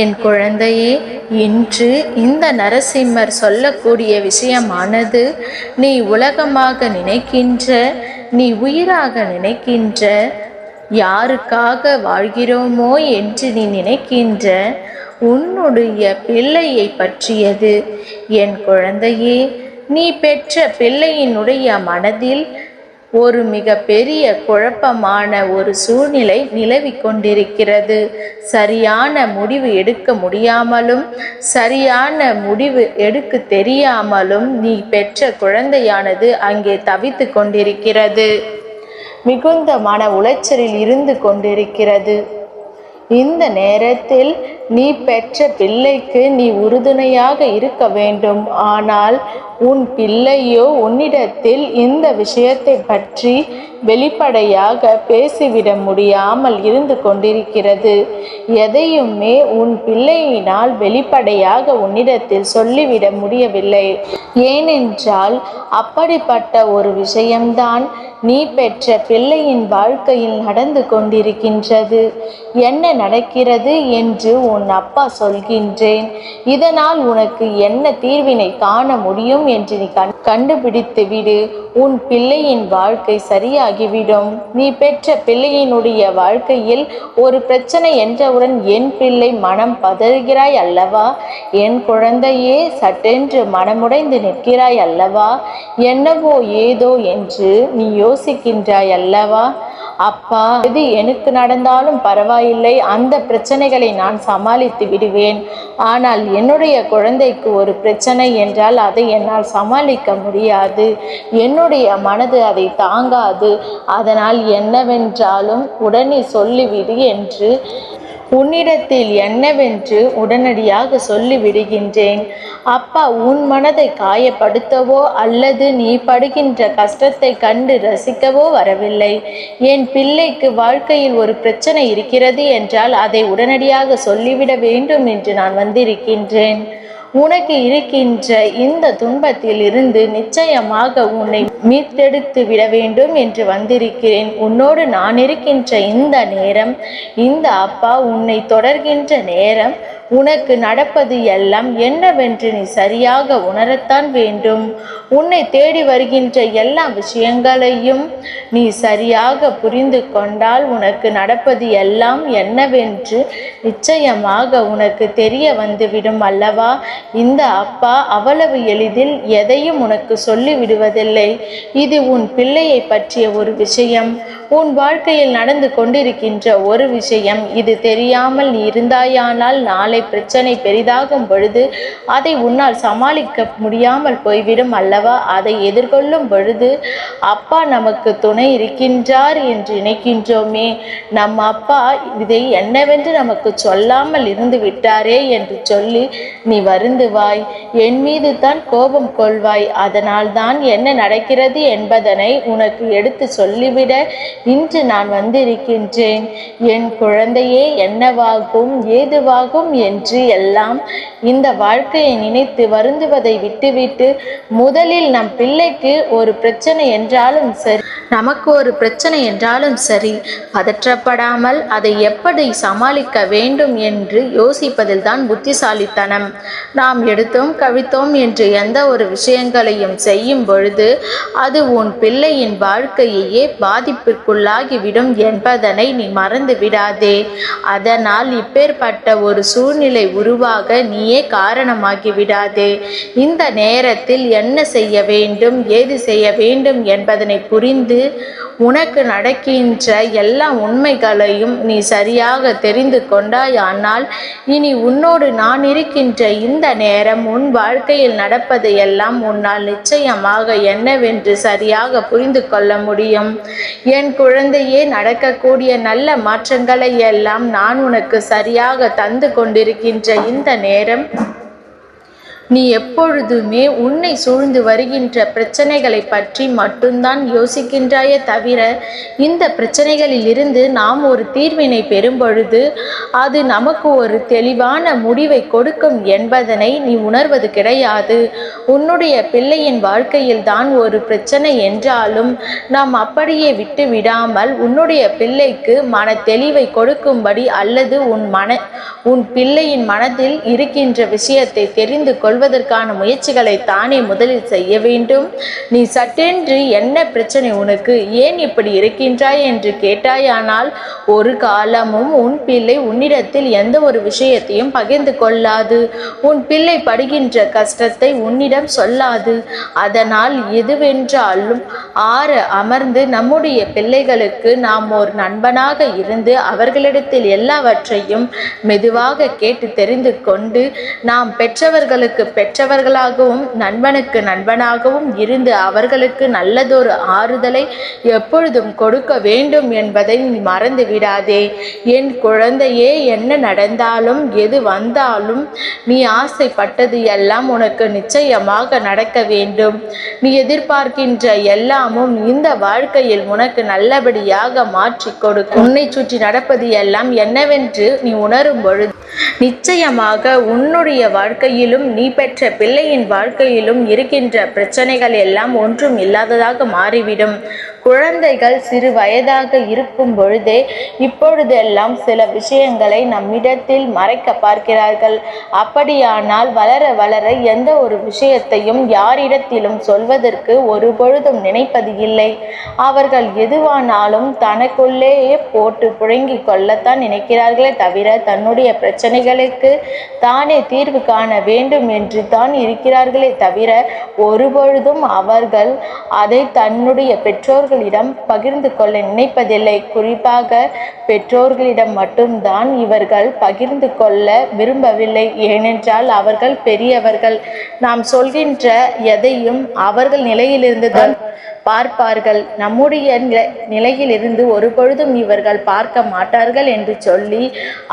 என் குழந்தையே இன்று இந்த நரசிம்மர் சொல்லக்கூடிய விஷயமானது நீ உலகமாக நினைக்கின்ற நீ உயிராக நினைக்கின்ற யாருக்காக வாழ்கிறோமோ என்று நீ நினைக்கின்ற உன்னுடைய பிள்ளையை பற்றியது. என் குழந்தையே நீ பெற்ற பிள்ளையினுடைய மனதில் ஒரு மிக பெரிய குழப்பமான ஒரு சூழ்நிலை நிலவிக் கொண்டிருக்கிறது. சரியான முடிவு எடுக்க முடியாமலும் சரியான முடிவு எடுக்க தெரியாமலும் நீ பெற்ற குழந்தையானது அங்கே தவித்து கொண்டிருக்கிறது. மிகுந்த மன உளைச்சலில் இருந்து கொண்டிருக்கிறது. இந்த நேரத்தில் நீ பெற்ற பிள்ளைக்கு நீ உறுதுணையாக இருக்க வேண்டும். ஆனால் உன் பிள்ளையோ உன்னிடத்தில் இந்த விஷயத்தை பற்றி வெளிப்படையாக பேசிவிட முடியாமல் இருந்து கொண்டிருக்கிறது. எதையுமே உன் பிள்ளையினால் வெளிப்படையாக உன்னிடத்தில் சொல்லிவிட முடியவில்லை. ஏனென்றால் அப்படிப்பட்ட ஒரு விஷயம்தான் நீ பெற்ற பிள்ளையின் வாழ்க்கையில் நடந்து கொண்டிருக்கின்றது. என்ன நடக்கிறது என்று உன் அப்பா சொல்கின்றேன். இதனால் உனக்கு என்ன தீர்வினை காண முடியும் என்று நீ கண்டுபிடித்து விடு உன் பிள்ளையின் வாழ்க்கை ஆகிவிடும். நீ பெற்ற பிள்ளையினுடைய வாழ்க்கையில் ஒரு பிரச்சனை என்றவுடன் என் பிள்ளை மனம் பதறுகிறாய் அல்லவா? என் குழந்தையே சட்டென்று மனமுடைந்து நிற்கிறாய் அல்லவா? என்னவோ ஏதோ என்று நீ யோசிக்கின்றாய் அல்லவா? அப்பா இது எனக்கு நடந்தாலும் பரவாயில்லை. அந்த பிரச்சனைகளை நான் சமாளித்து விடுவேன். ஆனால் என்னுடைய குழந்தைக்கு ஒரு பிரச்சனை என்றால் அதை என்னால் சமாளிக்க முடியாது. என்னுடைய மனது அதை தாங்காது. அதனால் என்னவென்றாலும் உடனே சொல்லிவிடு என்று உன்னிடத்தில் என்னவென்று உடனடியாக சொல்லிவிடுகின்றேன். அப்பா உன் மனதை காயப்படுத்தவோ அல்லது நீ படுகின்ற கஷ்டத்தை கண்டு ரசிக்கவோ வரவில்லை. என் பிள்ளைக்கு வாழ்க்கையில் ஒரு பிரச்சனை இருக்கிறது என்றால் அதை உடனடியாக சொல்லிவிட வேண்டும் என்று நான் வந்திருக்கின்றேன். உனக்கு இருக்கின்ற இந்த துன்பத்தில் இருந்து நிச்சயமாக உன்னை மீட்டெடுத்து விட வேண்டும் என்று வந்திருக்கிறேன். உன்னோடு நான் இருக்கின்ற இந்த நேரம் இந்த அப்பா உன்னை தொடர்கின்ற நேரம் உனக்கு நடப்பது எல்லாம் என்னவென்று நீ சரியாக உணரத்தான் வேண்டும். உன்னை தேடி வருகின்ற எல்லா விஷயங்களையும் நீ சரியாக புரிந்து கொண்டால் உனக்கு நடப்பது எல்லாம் என்னவென்று நிச்சயமாக உனக்கு தெரிய வந்துவிடும் அல்லவா? இந்த அப்பா அவ்வளவு எளிதில் எதையும் உனக்கு சொல்லிவிடுவதில்லை. இது உன் பிள்ளையை பற்றிய ஒரு விஷயம். உன் வாழ்க்கையில் நடந்து கொண்டிருக்கின்ற ஒரு விஷயம். இது தெரியாமல் நீ இருந்தாயானால் நாளை பிரச்சனை பெரிதாகும் பொழுது அதை உன்னால் சமாளிக்க முடியாமல் போய்விடும் அல்லவா? அதை எதிர்கொள்ளும் பொழுது அப்பா நமக்கு துணை இருக்கின்றார் என்று நினைக்கின்றோமே. நம் அப்பா இதை என்னவென்று நமக்கு சொல்லாமல் இருந்து விட்டாரே என்று சொல்லி நீ வருந்துவாய். என் மீது தான் கோபம் கொள்வாய். அதனால் தான் என்ன நடக்கிறது? என்பதனை உனக்கு எடுத்து சொல்லிவிட இன்று நான் வந்திருக்கின்றேன். என் குழந்தையே என்னவாகும் ஏதுவாகும் என்று எல்லாம் இந்த வாழ்க்கையை நினைத்து வருந்துவதை விட்டுவிட்டு முதலில் நம் பிள்ளைக்கு ஒரு பிரச்சனை என்றாலும் சரி நமக்கு ஒரு பிரச்சனை என்றாலும் சரி பதற்றப்படாமல் அதை எப்படி சமாளிக்க வேண்டும் என்று யோசிப்பதில் தான் புத்திசாலித்தனம். நாம் எடுத்தோம் கவித்தோம் என்று எந்த ஒரு விஷயங்களையும் செய்யும் பொழுது அது உன் பிள்ளையின் வாழ்க்கையையே பாதிப்புக்குள்ளாகிவிடும் என்பதனை நீ மறந்து விடாதே. அதனால் இப்பேற்பட்ட ஒரு சூழ்நிலை உருவாக நீயே காரணமாகி விடாதே. இந்த நேரத்தில் என்ன செய்ய வேண்டும் ஏது செய்ய வேண்டும் என்பதனை புரிந்து உனக்கு நடக்கின்ற எல்லா உண்மைகளையும் நீ சரியாக தெரிந்து கொண்டாயானால் இனி உன்னோடு நான் இருக்கின்ற இந்த நேரம் உன் வாழ்க்கையில் நடப்பது எல்லாம் உன்னால் நிச்சயமாக என்னவென்று சரியாக புரிந்து கொள்ள முடியும். என் குழந்தையே நடக்கக்கூடிய நல்ல மாற்றங்களை எல்லாம் நான் உனக்கு சரியாக தந்து கொண்டிருக்கின்ற இந்த நேரம் நீ எப்பொழுதுமே உன்னை சூழ்ந்து வருகின்ற பிரச்சனைகளை பற்றி மட்டும்தான் யோசிக்கின்றாயே தவிர இந்த பிரச்சனைகளில் இருந்து நாம் ஒரு தீர்வினை பெறும்பொழுது அது நமக்கு ஒரு தெளிவான முடிவை கொடுக்கும் என்பதனை நீ உணர்வது கிடையாது. உன்னுடைய பிள்ளையின் வாழ்க்கையில் தான் ஒரு பிரச்சனை என்றாலும் நாம் அப்படியே விட்டு விடாமல் உன்னுடைய பிள்ளைக்கு மன தெளிவை கொடுக்கும்படி அல்லது உன் மன உன் பிள்ளையின் மனதில் இருக்கின்ற விஷயத்தை தெரிந்து கொள் கொள்வதற்கான முயற்சிகளை தானே முதலில் செய்ய வேண்டும்? நீ சட்டென்று என்ன பிரச்சனை உனக்கு? ஏன் இப்படி இருக்கின்றாய் என்று கேட்டாயானால் ஒரு காலமும் உன் பிள்ளை உன்னிடத்தில் எந்த ஒரு விஷயத்தையும் பகிர்ந்து கொள்ளாது. உன் பிள்ளை படுகின்ற கஷ்டத்தை உன்னிடம் சொல்லாது. அதனால் எதுவென்றாலும் ஆற அமர்ந்து நம்முடைய பிள்ளைகளுக்கு நாம் ஒரு நண்பனாக இருந்து அவர்களிடத்தில் எல்லாவற்றையும் மெதுவாக கேட்டு தெரிந்து கொண்டு நாம் பெற்றவர்களுக்கு பெற்றவர்களாகவும் நண்பனுக்கு நண்பனாகவும் இருந்து அவர்களுக்கு நல்லதொரு ஆறுதலை எப்பொழுதும் கொடுக்க வேண்டும் என்பதை நீ மறந்து விடாதே. என் குழந்தையே என்ன நடந்தாலும் எது வந்தாலும் நீ ஆசைப்பட்டது எல்லாம் உனக்கு நிச்சயமாக நடக்க வேண்டும். நீ எதிர்பார்க்கின்ற எல்லாமும் இந்த வாழ்க்கையில் உனக்கு நல்லபடியாக மாற்றி கொடுக்கும். உன்னை சுற்றி நடப்பது எல்லாம் என்னவென்று நீ உணரும் பொழுது நிச்சயமாக உன்னுடைய வாழ்க்கையிலும் நீ பெற்ற பிள்ளையின் வாழ்க்கையிலும் இருக்கின்ற பிரச்சனைகள் எல்லாம் ஒன்றும் இல்லாததாக மாறிவிடும். குழந்தைகள் சிறு வயதாக இருக்கும் பொழுதே இப்பொழுதெல்லாம் சில விஷயங்களை நம்மிடத்தில் மறைக்க பார்க்கிறார்கள். அப்படியானால் வளர வளர எந்த ஒரு விஷயத்தையும் யாரிடத்திலும் சொல்வதற்கு ஒரு பொழுதும் நினைப்பது இல்லை. அவர்கள் எதுவானாலும் தனக்குள்ளேயே போட்டு புழங்கிக் கொள்ளத்தான் நினைக்கிறார்களே தவிர தன்னுடைய பிரச்சனைகளுக்கு தானே தீர்வு காண வேண்டும் என்று தான் இருக்கிறார்களே தவிர ஒருபொழுதும் அவர்கள் அதை தன்னுடைய பெற்றோர்கள் பெற்றோர்களிடம் பகிர்ந்து கொள்ள நினைப்பதில்லை. குறிப்பாக பெற்றோர்களிடம் மட்டும்தான் இவர்கள் பகிர்ந்து கொள்ள விரும்பவில்லை. ஏனென்றால் அவர்கள் பெரியவர்கள். நாம் சொல்கின்ற எதையும் அவர்கள் நிலையிலிருந்து தான் பார்ப்பார்கள். நம்முடைய நிலையிலிருந்து ஒருபொழுதும் இவர்கள் பார்க்க மாட்டார்கள் என்று சொல்லி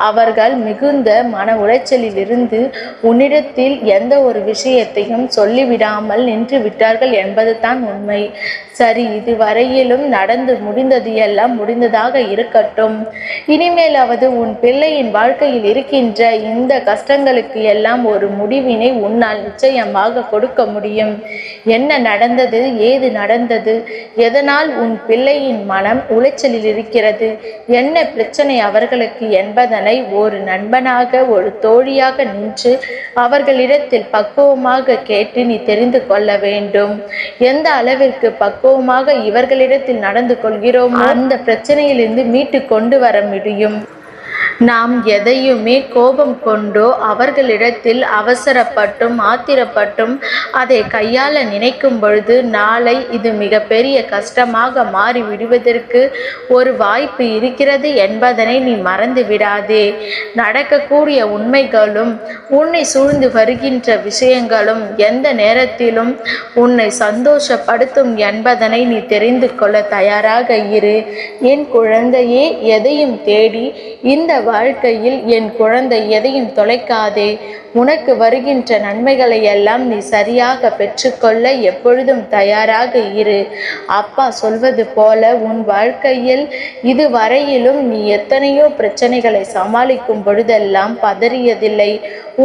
அவர்கள் மிகுந்த மன உளைச்சலிலிருந்து உன்னிடத்தில் எந்த ஒரு விஷயத்தையும் சொல்லிவிடாமல் நின்று விட்டார்கள் என்பதுதான் உண்மை. சரி இதுவரையிலும் நடந்து முடிந்தது எல்லாம் முடிந்ததாக இருக்கட்டும். இனிமேலாவது உன் பிள்ளையின் வாழ்க்கையில் இருக்கின்ற இந்த கஷ்டங்களுக்கு எல்லாம் ஒரு முடிவினை உன்னால் நிச்சயமாக கொடுக்க முடியும். என்ன நடந்தது ஏது நடந்தது எதனால் உன் பிள்ளையின் மனம் உளைச்சலில் இருக்கிறது? என்ன பிரச்சனை அவர்களுக்கு என்பதனை ஒரு நண்பனாக ஒரு தோழியாக நின்று அவர்களிடத்தில் பக்குவமாக கேட்டு நீ தெரிந்து கொள்ள வேண்டும். எந்த அளவிற்கு பக்குவமாக இவர்களிடத்தில் நடந்து கொள்கிறோமோ அந்த பிரச்சனையிலிருந்து மீட்டு கொண்டு வர முடியும். நாம் எதையுமே கோபம் கொண்டோ அவர்களிடத்தில் அவசரப்பட்டும் ஆத்திரப்பட்டும் அதை கையாள நினைக்கும் பொழுது நாளை இது மிகப்பெரிய கஷ்டமாக மாறி விடுவதற்கு ஒரு வாய்ப்பு இருக்கிறது என்பதனை நீ மறந்து விடாதே. நடக்கக்கூடிய உண்மைகளும் உன்னை சூழ்ந்து வருகின்ற விஷயங்களும் எந்த நேரத்திலும் உன்னை சந்தோஷப்படுத்தும் என்பதனை நீ தெரிந்து கொள்ள தயாராக இரு. என் குழந்தையே எதையும் தேடி இந்த வாழ்க்கையில் என் குழந்தை எதையும் தொலைக்காதே. உனக்கு வருகின்ற நன்மைகளை எல்லாம் நீ சரியாக பெற்றுக்கொள்ள எப்பொழுதும் தயாராக இரு. அப்பா சொல்வது போல உன் வாழ்க்கையில் இதுவரையிலும் நீ எத்தனையோ பிரச்சனைகளை சமாளிக்கும் பொழுதெல்லாம் பதறியதில்லை.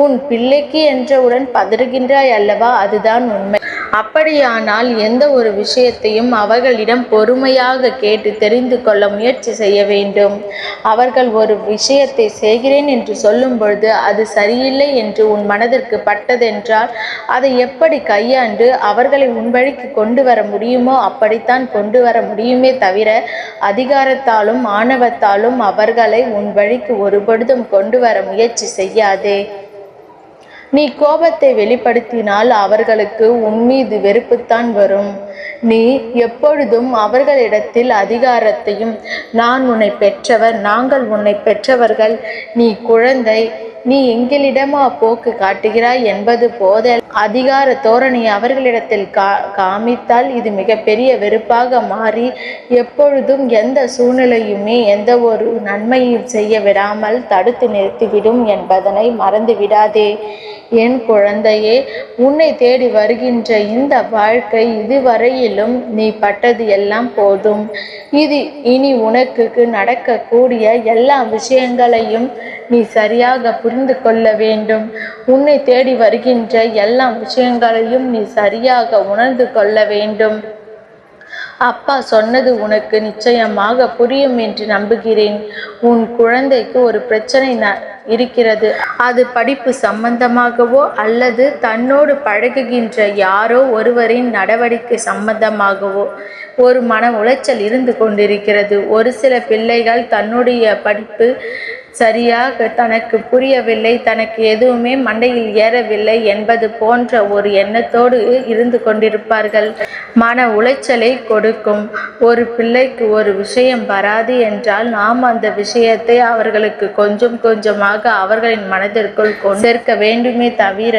உன் பிள்ளைக்கு என்றவுடன் பதறுகின்றாய் அல்லவா? அதுதான் உண்மை. அப்படியானால் எந்த ஒரு விஷயத்தையும் அவர்களிடம் பொறுமையாக கேட்டு தெரிந்து கொள்ள முயற்சி செய்ய வேண்டும். அவர்கள் ஒரு விஷயத்தை செய்கிறேன் என்று சொல்லும் பொழுது அது சரியில்லை என்று உன் மனதிற்கு பட்டதென்றால் அதை எப்படி கையாண்டு அவர்களை உன் வழிக்கு கொண்டு வர முடியுமோ அப்படித்தான் கொண்டு வர முடியுமே தவிர அதிகாரத்தாலும் ஆணவத்தாலும் அவர்களை உன் வழிக்கு ஒருபொழுதும் கொண்டு வர முயற்சி செய்யாதே. நீ கோபத்தை வெளிப்படுத்தினால் அவர்களுக்கு உன்மீது வெறுப்புத்தான் வரும். நீ எப்பொழுதும் அவர்களிடத்தில் அதிகாரத்தையும் நான் உன்னை பெற்றவர் நாங்கள் உன்னை பெற்றவர்கள். நீ குழந்தை நீ எங்களிடமா போக்கு காட்டுகிறாய் என்பது போத அதிகார தோரணை அவர்களிடத்தில் கா காமித்தால் இது மிகப்பெரிய வெறுப்பாக மாறி எப்பொழுதும் எந்த சூழ்நிலையுமே எந்த ஒரு நன்மையும் செய்ய விடாமல் தடுத்து நிறுத்திவிடும் என்பதனை மறந்து விடாதே என் குழந்தையே உன்னை தேடி வருகின்ற இந்த வாழ்க்கை இதுவரையிலும் நீ பட்டது எல்லாம் போதும். இது இனி உனக்கு நடக்கக்கூடிய எல்லா விஷயங்களையும் நீ சரியாக புரிந்து கொள்ள வேண்டும். உன்னை தேடி வருகின்ற எல்லா விஷயங்களையும் நீ சரியாக உணர்ந்து கொள்ள வேண்டும். அப்பா சொன்னது உனக்கு நிச்சயமாக புரியும் என்று நம்புகிறேன். உன் குழந்தைக்கு ஒரு பிரச்சனை ந இருக்கிறது. அது படிப்பு சம்பந்தமாகவோ அல்லது தன்னோடு பழகுகின்ற யாரோ ஒருவரின் நடவடிக்கை சம்பந்தமாகவோ ஒரு மன உளைச்சல் இருந்து கொண்டிருக்கிறது. ஒரு சில பிள்ளைகள் தன்னுடைய படிப்பு சரியாக தனக்கு புரியவில்லை தனக்கு எதுவுமே மண்டையில் ஏறவில்லை என்பது போன்ற ஒரு எண்ணத்தோடு இருந்து கொண்டிருப்பார்கள். மன உளைச்சலை கொடுக்கும் ஒரு பிள்ளைக்கு ஒரு விஷயம் வராது என்றால் நாம் அந்த விஷயத்தை அவர்களுக்கு கொஞ்சம் கொஞ்சமாக அவர்களின் மனதிற்குள் கொண்டிருக்க சேர்க்க வேண்டுமே தவிர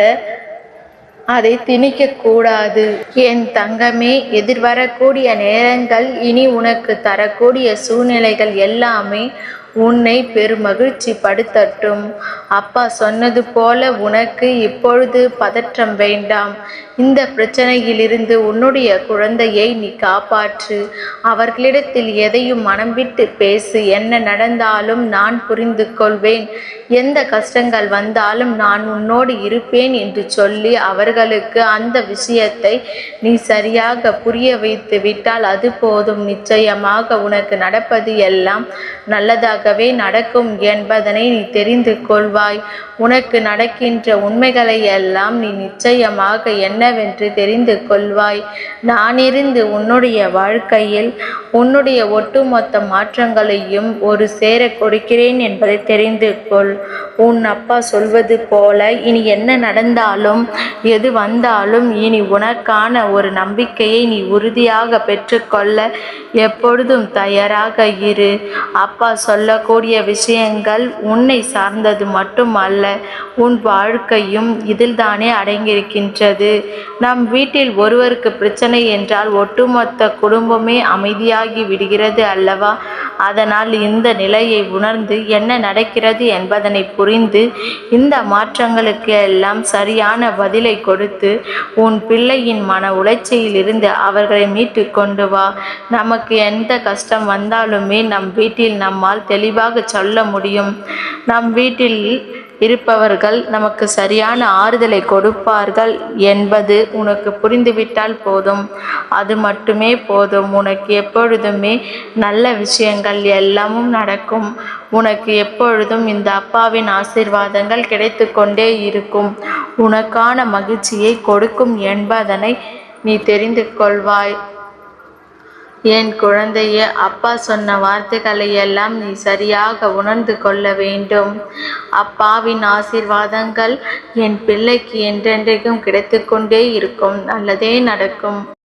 அதை திணிக்க கூடாது. என் தங்கமே எதிர்வரக்கூடிய நேரங்கள் இனி உனக்கு தரக்கூடிய சூழ்நிலைகள் எல்லாமே உன்னை பெருமகிழ்ச்சி படுத்தட்டும். அப்பா சொன்னது போல உனக்கு இப்பொழுது பதற்றம் வேண்டாம். இந்த பிரச்சனையிலிருந்து உன்னுடைய குழந்தையை நீ காப்பாற்று. அவர்களிடத்தில் எதையும் மனம் விட்டு பேசு. என்ன நடந்தாலும் நான் புரிந்து கொள்வேன். எந்த கஷ்டங்கள் வந்தாலும் நான் உன்னோடு இருப்பேன் என்று சொல்லி அவர்களுக்கு அந்த விஷயத்தை நீ சரியாக புரிய வைத்து விட்டால் அது போதும். நிச்சயமாக உனக்கு நடப்பது எல்லாம் நல்லதாக நல்லதாகவே நடக்கும் என்பதனை நீ தெரிந்து கொள்வாய். உனக்கு நடக்கின்ற உண்மைகளை எல்லாம் நீ நிச்சயமாக என்னவென்று தெரிந்து கொள்வாய். நானிருந்து உன்னுடைய வாழ்க்கையில் உன்னுடைய ஒட்டுமொத்த மாற்றங்களையும் ஒரு சேர கொடுக்கிறேன் என்பதை தெரிந்து கொள். உன் அப்பா சொல்வது போல இனி என்ன நடந்தாலும் எது வந்தாலும் இனி உனக்கான ஒரு நம்பிக்கையை நீ உறுதியாக பெற்றுக்கொள்ள எப்பொழுதும் தயாராக இரு. அப்பா சொல்ல சொல்லக்கூடிய விஷயங்கள் உன்னை சார்ந்தது மட்டும் அல்ல உன் வாழ்க்கையும் இதில்தானே அடங்கியிருக்கின்றது. நம் வீட்டில் ஒருவருக்கு பிரச்சனை என்றால் ஒட்டுமொத்த குடும்பமே அமைதியாகி விடுகிறது அல்லவா? அதனால் இந்த நிலையை உணர்ந்து என்ன நடக்கிறது என்பதனை புரிந்து இந்த மாற்றங்களுக்கு எல்லாம் சரியான பதிலை கொடுத்து உன் பிள்ளையின் மன உளைச்சலிலிருந்து அவர்களை மீட்டு கொண்டு வா. நமக்கு எந்த கஷ்டம் வந்தாலுமே நம் வீட்டில் நம்மால் தெளிவாக சொல்ல முடியும். நம் வீட்டில் இருப்பவர்கள் நமக்கு சரியான ஆறுதலை கொடுப்பார்கள் என்பது உனக்கு புரிந்துவிட்டால் போதும். அது மட்டுமே போதும். உனக்கு எப்பொழுதுமே நல்ல விஷயங்கள் எல்லாமும் நடக்கும். உனக்கு எப்பொழுதும் இந்த அப்பாவின் ஆசீர்வாதங்கள் கிடைத்து கொண்டே இருக்கும். உனக்கான மகிழ்ச்சியை கொடுக்கும் என்பதனை நீ தெரிந்து கொள்வாய். என் குழந்தையே அப்பா சொன்ன வார்த்தைகளை எல்லாம் நீ சரியாக உணர்ந்து கொள்ள வேண்டும். அப்பாவின் ஆசீர்வாதங்கள் என் பிள்ளைக்கு என்றென்றைக்கும் கிடைத்து கொண்டே இருக்கும். நல்லதே நடக்கும்.